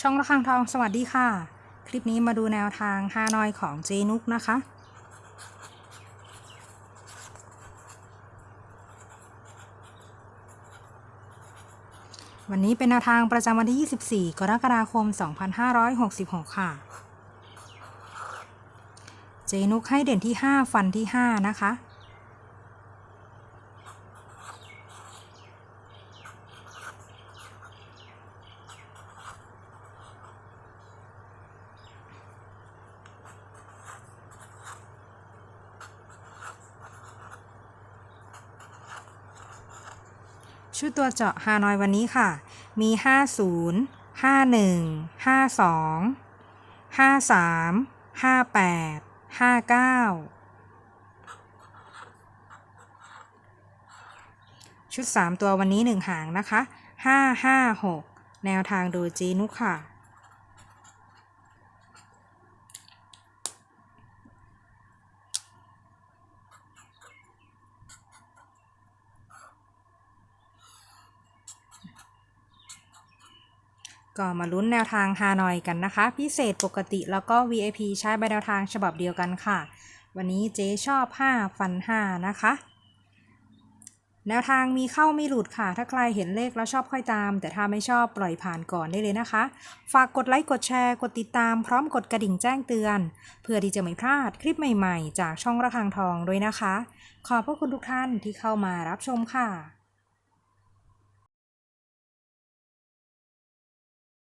ช่องระฆังทองสวัสดีค่ะ คลิปนี้มาดูแนวทางฮานอยของเจนุกนะคะ วันนี้เป็นแนวทางประจำวันที่ 24 กรกฎาคม 2566 ค่ะ เจนุกให้เด่นที่ 5 ฟันที่ 5 นะคะ ชุดตัวเจาะฮานอยวันนี้ค่ะ มี 50 51 52 53 58 59 ชุด 3 ตัววันนี้ 1 หางนะคะ 556 แนวทางโดยจีนุค่ะ ก็มาลุ้นแนวทางฮานอยกันนะคะ พิเศษปกติแล้วก็ VIP ใช้ใบแนวทางฉบับเดียวกันค่ะ วันนี้เจ๊ชอบ 5 ฟัน 5 นะคะ แนวทางมีเข้าไม่หลุดค่ะ ถ้าใครเห็นเลขแล้วชอบค่อยตาม แต่ถ้าไม่ชอบปล่อยผ่านก่อนได้เลยนะคะ ฝากกดไลค์กดแชร์กดติดตามพร้อมกดกระดิ่งแจ้งเตือน เพื่อที่จะไม่พลาดคลิปใหม่ ๆ จากช่องระฆังทองด้วยนะคะ ขอบพระคุณทุกท่านที่เข้ามารับชมค่ะ